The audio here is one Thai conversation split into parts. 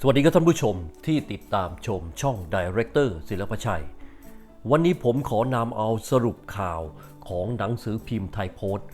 สวัสดีครับท่านผู้ชมที่ติดตามชมช่อง Director ศิลปชัย วันนี้ผมขอนำเอาสรุปข่าวของหนังสือพิมพ์ไทยโพสต์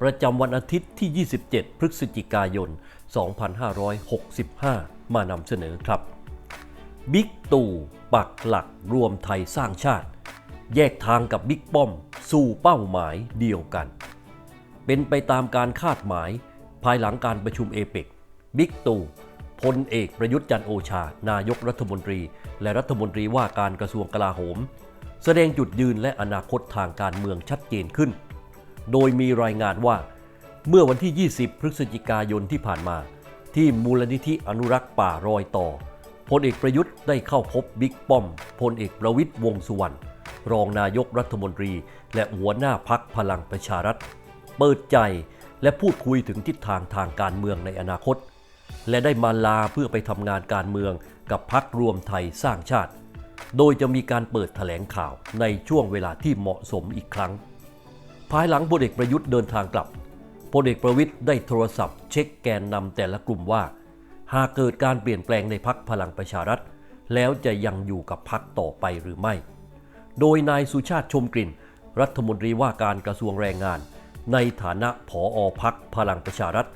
ประจำวันอาทิตย์ที่ 27 พฤศจิกายน 2565 มานำเสนอครับ บิ๊กตู่ปักหลักรวมไทยสร้างชาติ แยกทางกับบิ๊กป้อม สู่เป้าหมายเดียวกัน เป็นไปตามการคาดหมาย ภายหลังการประชุมเอเปกบิ๊กตู่ พลเอกประยุทธ์จันโอชา นายกรัฐมนตรี และรัฐมนตรีว่าการกระทรวงกลาโหม แสดงจุดยืนและอนาคตทางการเมืองชัดเจนขึ้น โดยมีรายงานว่า เมื่อวันที่ 20 พฤศจิกายนที่ผ่านมา ที่มูลนิธิอนุรักษ์ป่ารอยต่อพลเอกประยุทธ์ได้เข้าพบบิ๊กป้อมพลเอกประวิตยวงสุวรรณรองนายกรัฐมนตรี และหัวหน้าพักพลังประชารัฐ เปิดใจและพูดคุยถึงทิศทางทางการเมืองในอนาคต และได้มาลาเพื่อไปทำงานการเมืองกับพักรวมไทยสร้างชาติ โดยจะมีการเปิดแถลงข่าวในช่วงเวลาที่เหมาะสมอีกครั้ง ภายหลังพลเอกประยุทธ์เดินทางกลับพลเอกประวิทย์ได้โทรศัพท์เช็คแกนนำแต่ละกลุ่มว่า หากเกิดการเปลี่ยนแปลงในพักพลังประชารัฐ แล้วจะยังอยู่กับพักต่อไปหรือไม่ โดยนายสุชาติชมกลิ่น รัฐมนตรีว่าการกระทรวงแรงงาน ในฐานะผออพักพลังประชารัฐ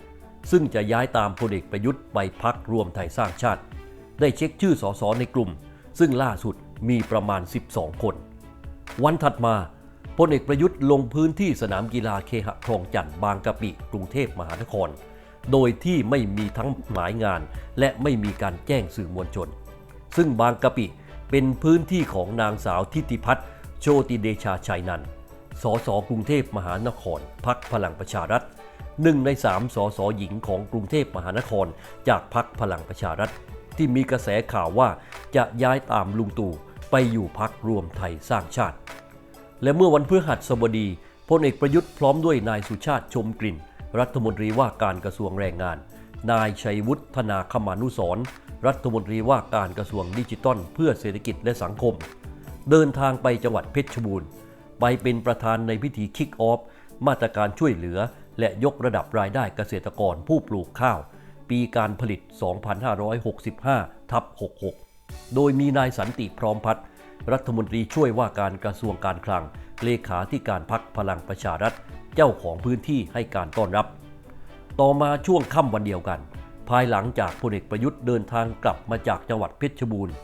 ซึ่งจะย้ายตามพลเอกประยุทธ์ไปพักรวมไทยสร้างชาติ ได้เช็คชื่อสสในกลุ่ม ซึ่งล่าสุดมีประมาณ 12 คน วันถัดมาพลเอกประยุทธ์ลงพื้นที่สนามกีฬาเคหะคลองจันทน์บางกะปิกรุงเทพมหานคร โดยที่ไม่มีทั้งหมายงาน และไม่มีการแจ้งสื่อมวลชน ซึ่งบางกะปิเป็นพื้นที่ของนางสาวทิติพัฒน์โชติเดชาชัยนันท์สสกรุงเทพมหานครพักพลังประชารัฐ หนึ่งในสามสสหญิงของกรุงเทพมหานคร จากพักพลังประชารัฐ ที่มีกระแสข่าวว่าจะย้ายตามลุงตู่ไปอยู่พักรวมไทยสร้างชาติ และเมื่อวันพฤหัสบดีพลเอกประยุทธ์พร้อมด้วยนายสุชาติชมกลิ่น รัฐมนตรีว่าการกระทรวงแรงงาน นายชัยวุฒิธนาคมานุสรรัฐมนตรีว่าการกระทรวงดิจิทัล เพื่อเศรษฐกิจและสังคม เดินทางไปจังหวัดเพชรบูรณ์ ไปเป็นประธานในพิธีคิกออฟมาตรการช่วยเหลือ และยกระดับรายได้เกษตรกรผู้ปลูกข้าว ปีการผลิต 2565 ทับ 66 โดยมีนายสันติพร้อมพัฒน์รัฐมนตรีช่วยว่าการกระทรวงการคลัง เลขาธิการพักพลังประชารัฐ เจ้าของพื้นที่ให้การต้อนรับ ต่อมาช่วงค่ำวันเดียวกัน ภายหลังจากพลเอกประยุทธ์เดินทางกลับมาจากจังหวัดเพชรบูรณ์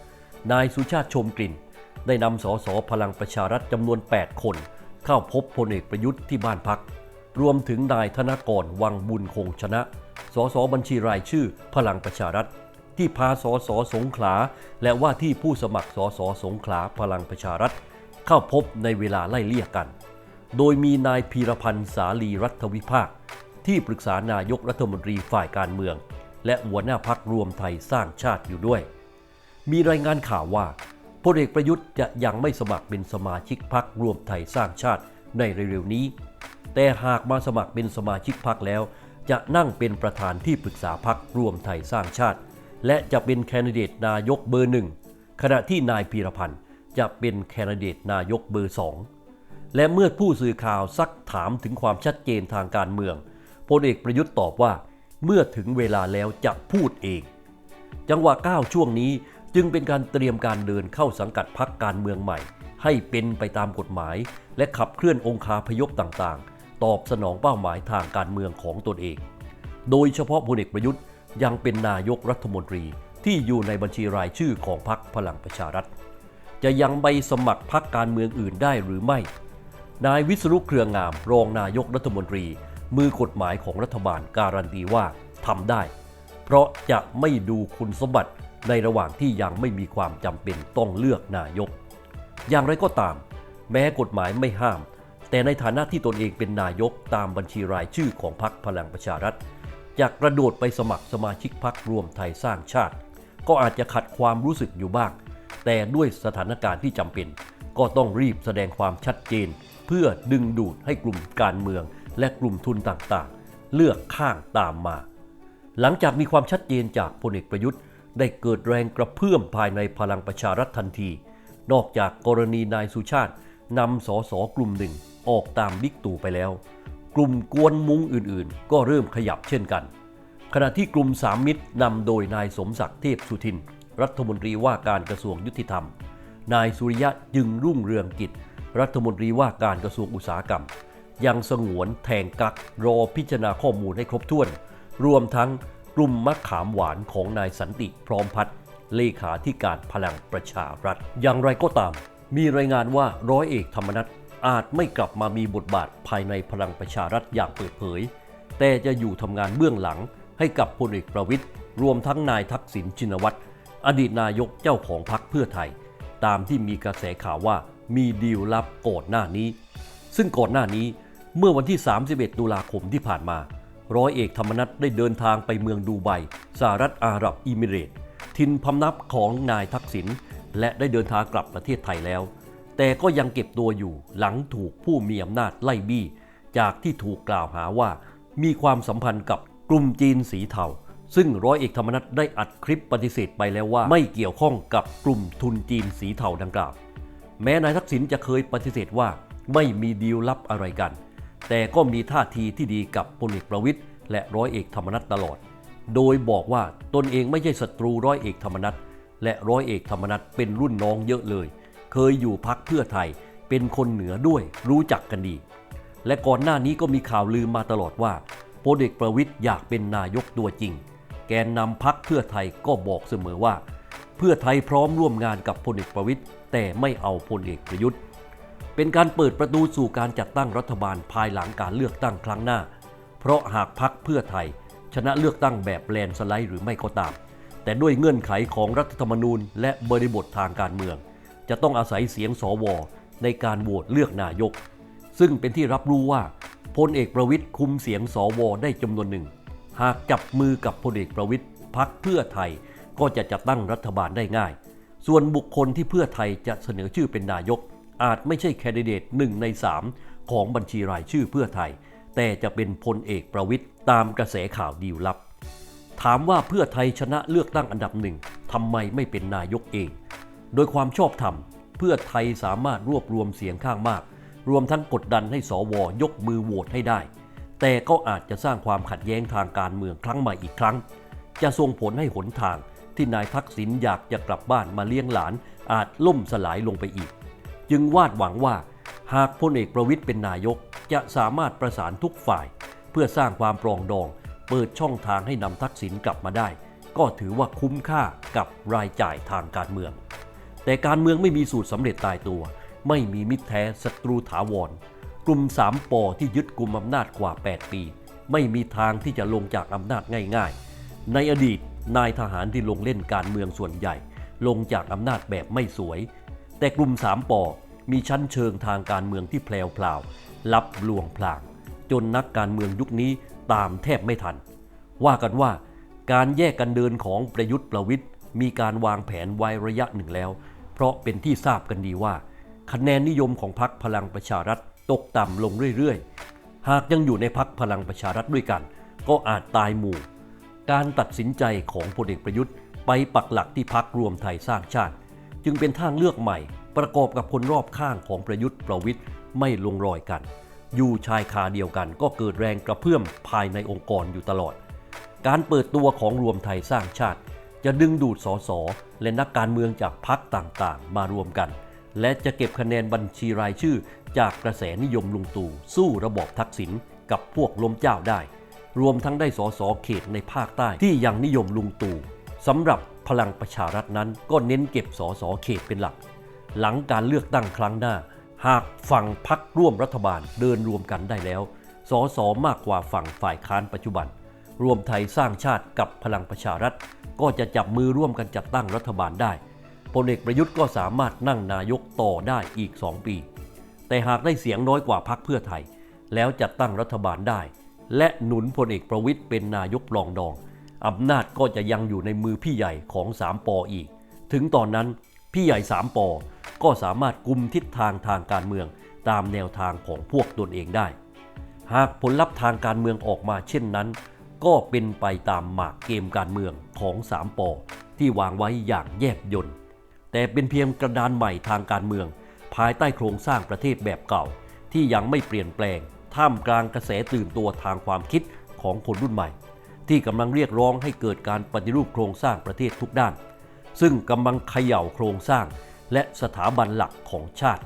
นายสุชาติชมกลิ่น ได้นำสสพลังประชารัฐจำนวน 8 คน เข้าพบพลเอกประยุทธ์ที่บ้านพัก รวมถึงนายธนกรวังบุญคงชนะ สสบัญชีรายชื่อพลังประชารัฐ ที่พาสสสงขลา และว่าที่ผู้สมัครสสสงขลาพลังประชารัฐ เข้าพบในเวลาไล่เลี่ยกัน โดยมีนายพีรพันธ์สาลีรัฐวิภาค ที่ปรึกษานายกรัฐมนตรีฝ่ายการเมือง และหัวหน้าพักรวมไทยสร้างชาติอยู่ด้วย มีรายงานข่าวว่าพลเอกประยุทธ์จะยังไม่สมัครเป็นสมาชิกพักรวมไทยสร้างชาติในเร็วๆนี้ แต่หากมาสมัครเป็นสมาชิกพักแล้ว จะนั่งเป็นประธานที่ปรึกษาพักรวมไทยสร้างชาติ และจะเป็นแคนดิเดตนายกเบอร์หนึ่งขณะที่นายพีรพันธ์จะเป็นแคนดิเดตนายกเบอร์สองและเมื่อผู้สื่อข่าวซักถามถึงความชัดเจนทางการเมืองพลเอกประยุทธ์ตอบว่า เมื่อถึงเวลาแล้วจะพูดเอง จังหวะก้าวช่วงนี้จึงเป็นการเตรียมการเดินเข้าสังกัดพักการเมืองใหม่ ให้เป็นไปตามกฎหมาย และขับเคลื่อนองคาพยพต่างๆ ตอบสนองเป้าหมายทางการเมืองของตนเอง โดยเฉพาะพลเอกประยุทธ์ยังเป็นนายกรัฐมนตรีที่อยู่ในบัญชีรายชื่อของพรรคพลังประชารัฐ จะยังใบสมัครพรรคการเมืองอื่นได้หรือไม่ นายวิศรุเครืองามรองนายกรัฐมนตรี มือกฎหมายของรัฐบาลการันตีว่าทำได้ เพราะจะไม่ดูคุณสมบัติในระหว่างที่ยังไม่มีความจำเป็นต้องเลือกนายก อย่างไรก็ตาม แม้กฎหมายไม่ห้าม แต่ในฐานะที่ตนเองเป็นนายกตามบัญชีรายชื่อของพรรคพลังประชารัฐจะกระโดดไปสมัครสมาชิกพรรครวมไทยสร้างชาติ ก็อาจจะขัดความรู้สึกอยู่บ้าง แต่ด้วยสถานการณ์ที่จำเป็น ก็ต้องรีบแสดงความชัดเจน เพื่อดึงดูดให้กลุ่มการเมือง และกลุ่มทุนต่างๆ เลือกข้างตามมา หลังจากมีความชัดเจนจากพลเอกประยุทธ์ ได้เกิดแรงกระเพื่อมภายในพลังประชารัฐทันที นอกจากกรณีนายสุชาติ นำสสกลุ่มหนึ่งออกตามบิ๊กตู่ไปแล้ว กลุ่มกวนมุ้งอื่นๆ ก็เริ่มขยับเช่นกันขขณะที่กลุ่มสามมิตรนำโดยนายสมศักดิ์เทพสุทิน รัฐมนตรีว่าการกระทรวงยุติธรรม นายสุริยะจึงรุ่งเรืองกิจ รัฐมนตรีว่าการกระทรวงอุตสาหกรรม ยังสงวนแทงกักรอพิจารณาข้อมูลให้ครบถ้วน รวมทั้งกลุ่มมะขามหวานของนายสันติพร้อมพัฒน์เลขาธิการพลังประชารัฐ อย่างไรก็ตาม มีรายงานว่าร้อยเอกธรรมนัฐอาจไม่กลับมามีบทบาทภายในพลังประชารัฐอย่างเปิดเผย แต่จะอยู่ทำงานเบื้องหลังให้กับพลเอกประวิทย์รวมทั้งนายทักษิณชินวัตรอดีตนายกเจ้าของพรรคเพื่อไทย ตามที่มีกระแสข่าวว่ามีดีลลับก่อนหน้านี้ ซึ่งก่อนหน้านี้เมื่อวันที่ 31 ตุลาคมที่ผ่านมา ร้อยเอกธรรมนัฐได้เดินทางไปเมืองดูไบสหรัฐอาหรับอิมิเรตส์ทินพำนับของนายทักษิณ และได้เดินทางกลับประเทศไทยแล้ว แต่ก็ยังเก็บตัวอยู่หลังถูกผู้มีอำนาจไล่บี้ จากที่ถูกกล่าวหาว่า มีความสัมพันธ์กับกลุ่มจีนสีเทาซึ่งร้อยเอกธรรมนัฐได้อัดคลิปปฏิเสธไปแล้วว่า ไม่เกี่ยวข้องกับกลุ่มทุนจีนสีเทาดังกล่าว แม้นายทักษิณจะเคยปฏิเสธว่าไม่มีดีลลับอะไรกัน แต่ก็มีท่าทีที่ดีกับพลเอกประวิทย์และร้อยเอกธรรมนัฐตลอด โดยบอกว่าตนเองไม่ใช่ศัตรูร้อยเอกธรรมนัฐ และร้อยเอกธรรมนัฐเป็นรุ่นน้องเยอะเลย เคยอยู่พักเพื่อไทย เป็นคนเหนือด้วย รู้จักกันดี และก่อนหน้านี้ก็มีข่าวลือมาตลอดว่าพลเอกประวิทย์อยากเป็นนายกตัวจริง แกนนำพักเพื่อไทยก็บอกเสมอว่า เพื่อไทยพร้อมร่วมงานกับพลเอกประวิทย์แต่ไม่เอาพลเอกประยุทธ์ เป็นการเปิดประตูสู่การจัดตั้งรัฐบาลภายหลังการเลือกตั้งครั้งหน้า เพราะหากพักเพื่อไทย ชนะเลือกตั้งแบบแลนสไลด์หรือไม่ก็ตาม แต่ด้วยเงื่อนไขของรัฐธรรมนูญ และบริบททางการเมือง จะต้องอาศัยเสียงสวในการโหวตเลือกนายก ซึ่งเป็นที่รับรู้ว่าพลเอกประวิทย์คุมเสียงสวได้จำนวนหนึ่ง หากจับมือกับพลเอกประวิทย์พักเพื่อไทยก็จะจัดตั้งรัฐบาลได้ง่าย ส่วนบุคคลที่เพื่อไทยจะเสนอชื่อเป็นนายก อาจไม่ใช่แคนดิเดตหนึ่งใน3ของบัญชีรายชื่อเพื่อไทย แต่จะเป็นพลเอกประวิทย์ตามกระแสข่าวดีลลับ ถามว่าเพื่อไทยชนะเลือกตั้งอันดับหนึ่งทำไมไม่เป็นนายกเอง โดยความชอบธรรม เพื่อไทยสามารถรวบรวมเสียงข้างมาก รวมทั้งกดดันให้สวยกมือโหวตให้ได้ แต่ก็อาจจะสร้างความขัดแย้งทางการเมืองครั้งใหม่อีกครั้ง จะส่งผลให้หนทางที่นายทักษิณอยากจะกลับบ้านมาเลี้ยงหลาน อาจล่มสลายลงไปอีก จึงวาดหวังว่า หากพลเอกประวิทย์เป็นนายกจะสามารถประสานทุกฝ่าย เพื่อสร้างความปรองดอง เปิดช่องทางให้นำทักษิณกลับมาได้ ก็ถือว่าคุ้มค่ากับรายจ่ายทางการเมือง แต่การเมืองไม่มีสูตรสำเร็จตายตัว ไม่มีมิตรแท้ศัตรูถาวร กลุ่มสามปอที่ยึดกลุ่มอำนาจกว่า 8 ปี ไม่มีทางที่จะลงจากอำนาจง่าย ๆ ในอดีตนายทหารที่ลงเล่นการเมืองส่วนใหญ่ ลงจากอำนาจแบบไม่สวย แต่กลุ่มสามปอมีชั้นเชิงทางการเมืองที่แพลวพลาวลับลวงพลาง จนนักการเมืองยุคนี้ ตามแทบไม่ทัน ว่ากันว่าการแยกกันเดินของประยุทธ์ประวิทย์มีการวางแผนไว้ระยะหนึ่งแล้ว เพราะเป็นที่ทราบกันดีว่า คะแนนนิยมของพรรคพลังประชารัฐตกต่ำลงเรื่อยๆ หากยังอยู่ในพรรคพลังประชารัฐด้วยกัน ก็อาจตายหมู่ การตัดสินใจของพลเอกประยุทธ์ ไปปักหลักที่พักรวมไทยสร้างชาติ จึงเป็นทางเลือกใหม่ ประกอบกับคนรอบข้างของประยุทธ์ประวิทย์ไม่ลงรอยกัน อยู่ชายคาเดียวกัน ก็เกิดแรงกระเพื่อมภายในองค์กรอยู่ตลอด การเปิดตัวของรวมไทยสร้างชาติ จะดึงดูดสสและนักการเมืองจากพรรคต่างๆ มารวมกัน และจะเก็บคะแนนบัญชีรายชื่อ จากกระแสนิยมลุงตู่สู้ระบอบทักษิณกับพวกล้มเจ้าได้ รวมทั้งได้สสเขตในภาคใต้ที่ยังนิยมลุงตู่สำหรับพลังประชารัฐนั้นก็เน้นเก็บสสเขตเป็นหลัก หลังการเลือกตั้งครั้งหน้า หากฝั่งพักร่วมรัฐบาลเดินรวมกันได้แล้ว สสมากกว่าฝั่งฝ่ายค้านปัจจุบัน รวมไทยสร้างชาติกับพลังประชารัฐ ก็จะจับมือร่วมกันจัดตั้งรัฐบาลได้พลเอกประยุทธ์ก็สามารถนั่งนายกต่อได้อีก 2 ปี แต่หากได้เสียงน้อยกว่าพรรคเพื่อไทย แล้วจัดตั้งรัฐบาลได้ และหนุนพลเอกประวิทย์เป็นนายกรองดองอำนาจก็จะยังอยู่ในมือพี่ใหญ่ของสามปออีก ถึงตอนนั้นพี่ใหญ่สามปอ ก็สามารถกุมทิศทางทางการเมืองตามแนวทางของพวกตนเองได้ หากผลลัพธ์ทางการเมืองออกมาเช่นนั้น ก็เป็นไปตามหมากเกมการเมืองของสามปอที่วางไว้อย่างแยบยนต์แต่เป็นเพียงกระดานใหม่ทางการเมือง ภายใต้โครงสร้างประเทศแบบเก่า ที่ยังไม่เปลี่ยนแปลง ท่ามกลางกระแสตื่นตัวทางความคิดของคนรุ่นใหม่ ที่กำลังเรียกร้องให้เกิดการปฏิรูปโครงสร้างประเทศทุกด้าน ซึ่งกำลังเขย่าโครงสร้าง และสถาบันหลักของชาติ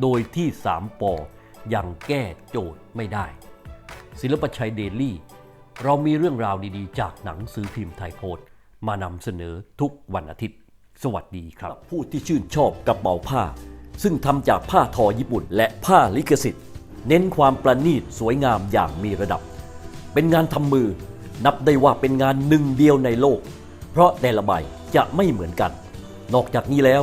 โดยที่สามปอยังแก้โจทย์ไม่ได้ ศิลปชัยเดลี่ เรามีเรื่องราวดีๆ จากหนังสือพิมพ์ไทยโพส์มานำเสนอทุกวันอาทิตย์ สวัสดีครับ ผู้ที่ชื่นชอบกระเป๋าผ้า ซึ่งทำจากผ้าทอญี่ปุ่น และผ้าลิขสิทธิ์ เน้นความประณีตสวยงามอย่างมีระดับ เป็นงานทำมือ นับได้ว่าเป็นงานหนึ่งเดียวในโลก เพราะแต่ละใบจะไม่เหมือนกัน นอกจากนี้แล้ว